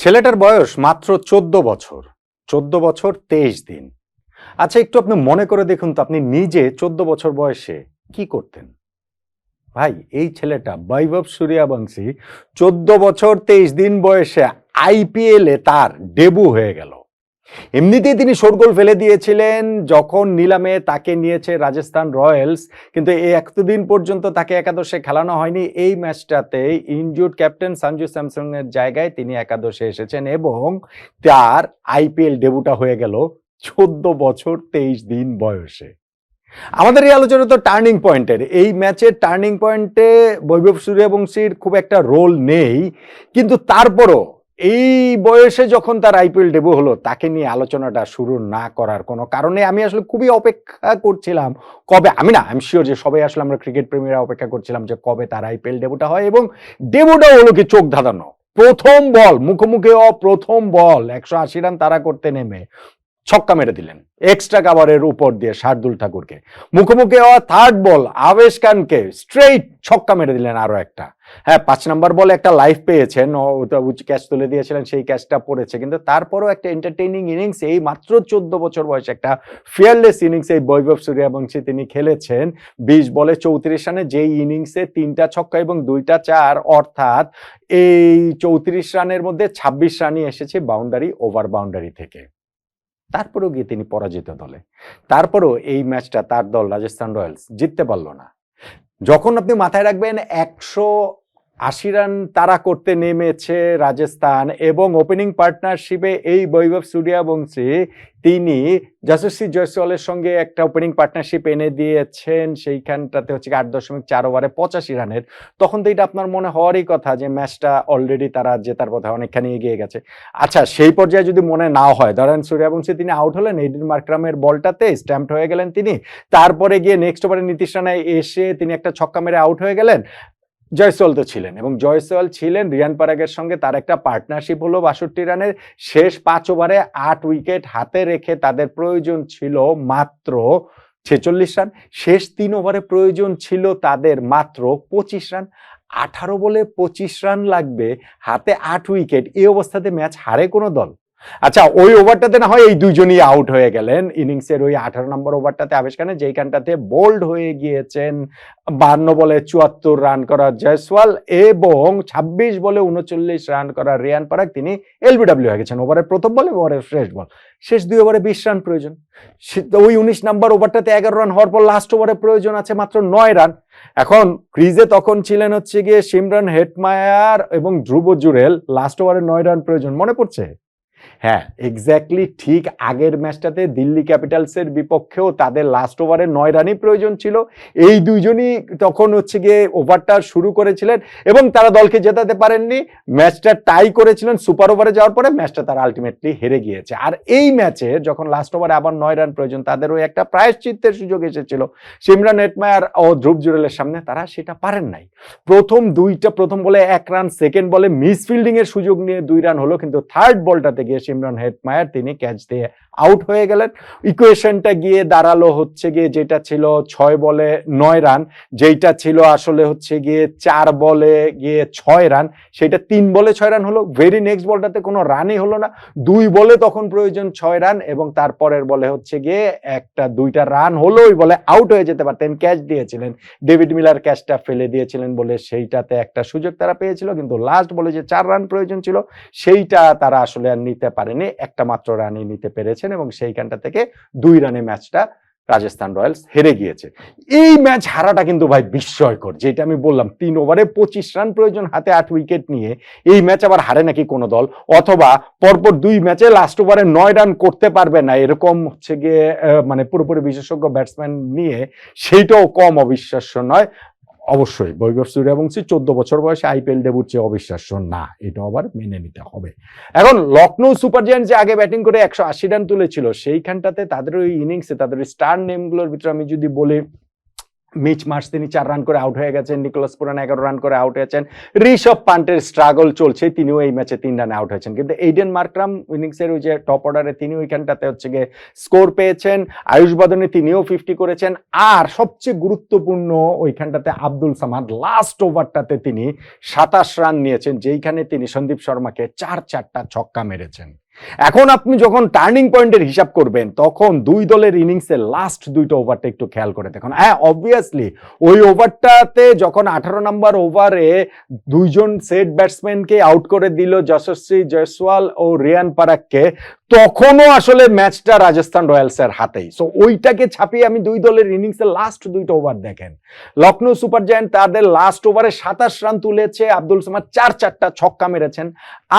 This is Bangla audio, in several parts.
ছেলেটার বয়স মাত্র চোদ্দ বছর। চোদ্দ বছর তেইশ দিন। আচ্ছা একটু আপনি মনে করে দেখুন তো, আপনি নিজে চোদ্দ বছর বয়সে কি করতেন? ভাই, এই ছেলেটা বৈভব সূর্যাবংশী চোদ্দ বছর তেইশ দিন বয়সে আইপিএলে তার ডেবু হয়ে গেল। এমনিতেই তিনি শোরগোল ফেলে দিয়েছিলেন যখন নিলামে তাকে নিয়েছে রাজস্থান রয়্যালস, কিন্তু এই এতদিন পর্যন্ত তাকে একাদশে খেলানো হয়নি। এই ম্যাচটাতে ইনজুড ক্যাপ্টেন সঞ্জু স্যামসং এর জায়গায় তিনি একাদশে এসেছেন এবং তার আইপিএল ডেবুটা হয়ে গেল চোদ্দ বছর তেইশ দিন বয়সে। আমাদের এই আলোচনা তো টার্নিং পয়েন্টের। এই ম্যাচের টার্নিং পয়েন্টে বৈভব সূর্যবংশীর খুব একটা রোল নেই, কিন্তু তারপরও এই বয়সে যখন তার আইপিএল ডেবু হলো, তাকে নিয়ে আলোচনাটা শুরু না করার কোনো কারণে আমি আসলে খুবই অপেক্ষা করছিলাম কবে, আমি না আমি শিওর যে সবাই আসলে আমরা ক্রিকেট প্রেমীরা অপেক্ষা করছিলাম যে কবে তার আইপিএল ডেবুটা হয় এবং ডেবুটা হলো কি চোখ ধাঁধানো। প্রথম বল, মুখোমুখি অপ্রথম প্রথম বল, একশো আশি রান তারা করতে নেমে ছক্কা মেরে দিলেন। এক্সট্রা কাভারের উপর দিয়ে শার্দুল ঠাকুরকে। মুখোমুখি হওয়া থার্ড বল আবেশ খানকে স্ট্রেইট ছক্কা মেরে দিলেন আরও একটা। হ্যাঁ পাঁচ নম্বর বলে একটা লাইফ পেয়েছেন ক্যাচ তুলে দিয়েছিলেন, সেই ক্যাচটা পড়েছে। কিন্তু তারপরও একটা এন্টারটেইনিং ইনিংস এই মাত্র চোদ্দ বছর বয়সে একটা ফিয়ারলেস ইনিংস এই বৈভব সূর্যবংশী তিনি খেলেছেন। বিশ বলে চৌত্রিশ রানে যেই ইনিংসে তিনটা ছক্কা এবং দুইটা চার, অর্থাৎ এই চৌত্রিশ রানের মধ্যে ছাব্বিশ রানই এসেছে বাউন্ডারি ওভার বাউন্ডারি থেকে। তারপরেও গিয়ে তিনি পরাজিত দলে। তারপরেও এই ম্যাচটা তার দল রাজস্থান রয়্যালস জিততে পারল না। যখন আপনি মাথায় রাখবেন একশো আশি রান তারা করতে নেমেছে রাজস্থান এবং ওপেনিং পার্টনারশিপে এই বৈভব সূর্যবংশী, তিনি যশস্বী জয়সওয়ালের সঙ্গে একটা ওপেনিং পার্টনারশিপ এনে দিয়েছেন, সেইখানটাতে হচ্ছে আট দশমিক চার ওভারে পঁচাশি রানের। তখন তো এটা আপনার মনে হওয়ারই কথা যে ম্যাচটা অলরেডি তারা জেতার পথে অনেকখানি এগিয়ে গেছে। আচ্ছা সেই পর্যায়ে যদি মনে না হয়, ধরেন সূর্যবংশী তিনি আউট হলেন এইডিন মার্ক্রামের বলটাতে স্ট্যাম্পড হয়ে গেলেন তিনি, তারপরে গিয়ে নেক্সট ওভারে নীতিশ রানায় এসে তিনি একটা ছক্কা মেরে আউট হয়ে গেলেন। জয়সওয়াল তো ছিলেন এবং জয়সওয়াল ছিলেন রিয়ান পারাগের সঙ্গে, তার একটা পার্টনারশিপ হলো বাষট্টি রানের শেষ পাঁচ ওভারে আট উইকেট হাতে রেখে তাদের প্রয়োজন ছিল মাত্র ছেচল্লিশ রান। শেষ তিন ওভারে প্রয়োজন ছিল তাদের মাত্র পঁচিশ রান। আঠারো বলে পঁচিশ রান লাগবে, হাতে আট উইকেট, এই অবস্থাতে ম্যাচ হারে কোনো দল? আচ্ছা ওই ওভারটাতে না হয় এই দুজনই আউট হয়ে গেলেন। ইনিংসের ওই আঠারো নম্বর ওভারটাতে আবেশ খানে যেইখানটাতে বোল্ড হয়ে গিয়েছেন, বান্ন বলে চুয়াত্তর রান করা জয়সওয়াল এবং ছাব্বিশ বলে উনচল্লিশ রান করা রিয়ান পারাক তিনি এলবিডব্লিউ হয়ে গেছেন। ওভারের প্রথম বলে ওভারের শেষ বল। শেষ দুই ওভারে বিশ রান প্রয়োজন। ওই উনিশ নম্বর ওভারটাতে এগারো রান হওয়ার পর লাস্ট ওভারে প্রয়োজন আছে মাত্র নয় রান এখন ক্রিজে তখন ছিলেন হচ্ছে গিয়ে সিমরান, হেটমায়ার এবং ধ্রুব জুরেল। লাস্ট ওভারে নয় রান প্রয়োজন। মনে পড়ছে? হ্যাঁ। এক্স্যাক্টলি ঠিক আগের ম্যাচটাতে দিল্লি ক্যাপিটালসের বিপক্ষেও তাদের লাস্ট ওভারে নয় রানই প্রয়োজন ছিল। এই দুইজনই তখন হচ্ছে গিয়ে ওভারটা শুরু করেছিলেন এবং তারা দলকে জেতাতে পারেননি। ম্যাচটা টাই করেছিলেন সুপার ওভারে যাওয়ার পরে ম্যাচটা তারা আলটিমেটলি হেরে গিয়েছে। আর এই ম্যাচে যখন লাস্ট ওভারে আবার নয় রান প্রয়োজন তাদের ওই একটা প্রায়শ্চিত্তের সুযোগ এসেছিল। সিমরান হেটমায়ার ও ধ্রুব জুরেলের সামনে তারা সেটা পারেন নাই। প্রথম দুইটা, প্রথম বলে এক রান সেকেন্ড বলে মিস ফিল্ডিং সুযোগ নিয়ে দুই রান হলো, কিন্তু থার্ড বলটাতে গিয়ে সিমরান হেটমায়ার তিনি ক্যাচ দিয়ে আউট হয়ে গেলেন। ইকুয়েশনটা গিয়ে দাঁড়াল হচ্ছে গিয়ে যেটা ছিল ছয় বলে নয় রান যেইটা ছিল আসলে হচ্ছে গিয়ে চার বলে গিয়ে ছয় রান সেটা তিন বলে ছয় রান হলো। ভেরি নেক্সট বলটাতে কোনো রানই হলো না। দুই বলে তখন প্রয়োজন ছয় রান এবং তারপরের বলে হচ্ছে গিয়ে একটা, দুইটা রান হলো ওই বলে আউট হয়ে যেতে পারতেন ক্যাচ দিয়েছিলেন। ডেভিড মিলার ক্যাচটা ফেলে দিয়েছিলেন বলে সেইটাতে একটা সুযোগ তারা পেয়েছিল। কিন্তু লাস্ট বলে যে চার রান প্রয়োজন ছিল, সেইটা তারা আসলে আর নিতে পারেনি, একটা মাত্র রানই নিতে পেরেছেন এবং সেইখানটা থেকে দুই রানে ম্যাচটা রাজস্থান রয়্যালস হেরে গিয়েছে। এই ম্যাচ হারাটা কিন্তু ভাই বিস্ময়কর, যেটা আমি বললাম, তিন ওভারে পঁচিশ রান প্রয়োজন হাতে আট উইকেট নিয়ে এই ম্যাচ আবার হারে নাকি কোনো দল, অথবা পরপর দুই ম্যাচে লাস্ট ওভারে নয় রান করতে পারবে না, এরকম হচ্ছে গিয়ে মানে পুরোপুরি বিশেষজ্ঞ ব্যাটসম্যান নিয়ে সেইটাও কম অবিশ্বাস্য নয়। অবশ্যই বৈভব সূর্যবংশী চোদ্দ বছর বয়সে আইপিএল ডেবুর চেয়ে অবিশ্বাস্য না, এটা আবার মেনে নিতে হবে। এখন লখনৌ সুপার জায়ান্ট যে আগে ব্যাটিং করে একশো আশি রান তুলেছিল, সেইখানটাতে তাদের ওই ইনিংসে তাদের স্টার নেমগুলোর ভিতরে আমি যদি বলি মিচ মার্চ তিনি চার রান করে আউট হয়ে গেছেন। নিকোলাস পুরান এগারো রান করে আউট হয়েছেন। ঋষভ পান্টের স্ট্রাগল চলছে, তিনিও এই ম্যাচে তিন রানে আউট হয়েছেন। কিন্তু এইডেন মার্করাম ইনিংসের ওই যে টপ অর্ডারে তিনি ওইখানটাতে হচ্ছে গিয়ে স্কোর পেয়েছেন। আয়ুষ বাদনে তিনিও ফিফটি করেছেন। আর সবচেয়ে গুরুত্বপূর্ণ ওইখানটাতে আব্দুল সামাদ লাস্ট ওভারটাতে তিনি সাতাশ রান নিয়েছেন, যেইখানে তিনি সন্দীপ শর্মাকে চার চারটা ছক্কা মেরেছেন। এখন আপনি যখন টার্নিং পয়েন্টের হিসাব করবেন, তখন দুই দলের ইনিংসের লাস্ট দুইটা ওভারটা একটু খেয়াল করে দেখুন। হ্যাঁ অবভিয়াসলি ওই ওভারটাতে যখন আঠারো নম্বর ওভারে দুইজন সেট ব্যাটসম্যানকে আউট করে দিল, যশস্বী জয়সওয়াল ও রিয়ান পারাককে, তখনও আসলে ম্যাচটা রাজস্থান রয়্যালসের হাতেই। সো ওইটাকে ছাপিয়ে আমি দুই দলের ইনিংসের লাস্ট দুইটা ওভার দেখেন। লখনৌ সুপার জায়ান্ট তাদের লাস্ট ওভারে সাতাশ রান তুলেছে, আব্দুল সামাদ চার চারটা ছক্কা মেরেছেন।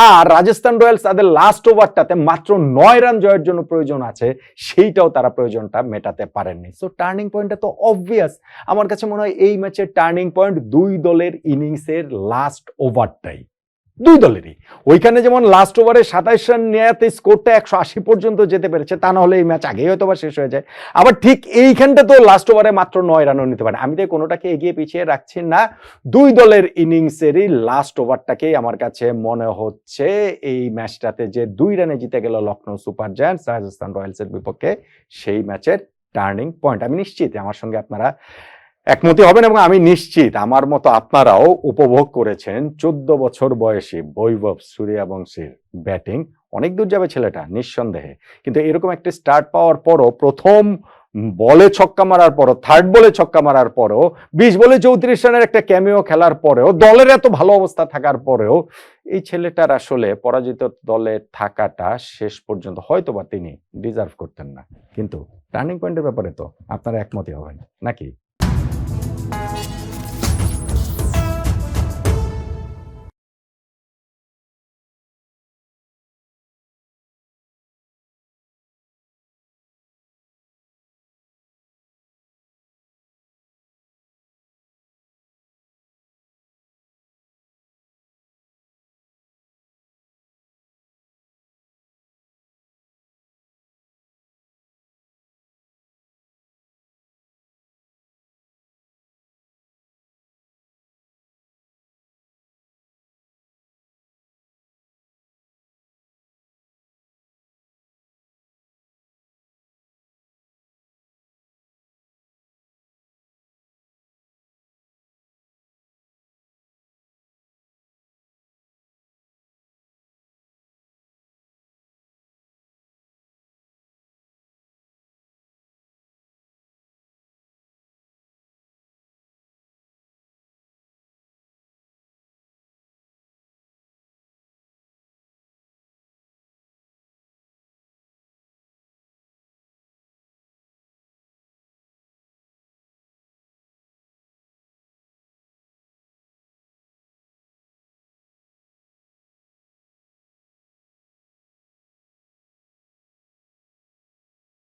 আর রাজস্থান রয়্যালস তাদের লাস্ট ওভারটাতে মাত্র নয় রান জয়ের জন্য প্রয়োজন আছে, সেইটাও তারা প্রয়োজনটা মেটাতে পারেননি। সো টার্নিং পয়েন্টটা তো অবভিয়াস আমার কাছে মনে হয় এই ম্যাচের টার্নিং পয়েন্ট দুই দলের ইনিংসের লাস্ট ওভারটাই দুই দলেরই। ওইখানে যেমন লাস্ট ওভারে সাতাইশ রান নেওয়াতে স্কোরটা একশো আশি পর্যন্ত যেতে পেরেছে, তা না হলে এই ম্যাচ আগেই হয়তো বা শেষ হয়ে যায়। আবার ঠিক এইখানটা তো লাস্ট ওভারে মাত্র নয় রানও নিতে পারে। আমি তো কোনোটাকে এগিয়ে পিছিয়ে রাখছি না। দুই দলের ইনিংসেরই লাস্ট ওভারটাকেই আমার কাছে মনে হচ্ছে এই ম্যাচটাতে যে দুই রানে জিতে গেল লখনৌ সুপার জায়ান্টস, রাজস্থান রয়্যালসের বিপক্ষে সেই ম্যাচের টার্নিং পয়েন্ট আমি নিশ্চিত আমার সঙ্গে আপনারা একমতি হবেন এবং আমি নিশ্চিত আমার মতো আপনারাও উপভোগ করেছেন চোদ্দ বছর বয়সী বৈভব সূর্যবংশীর ব্যাটিং। অনেক দূর যাবে ছেলেটা, নিঃসন্দেহে। কিন্তু এরকম একটা স্টার্ট পাওয়ার পরও, প্রথম বলে ছক্কা মারার পরও থার্ড বলে ছক্কা মারার পরও, বিশ বলে চৌত্রিশ রানের একটা ক্যামিও খেলার পরেও, দলের এত ভালো অবস্থা থাকার পরেও, এই ছেলেটার আসলে পরাজিত দলে থাকাটা শেষ পর্যন্ত হয়তো বা তিনি ডিজার্ভ করতেন না। কিন্তু টার্নিং পয়েন্টের ব্যাপারে তো আপনারা একমতই হবেন, নাকি? Thank you.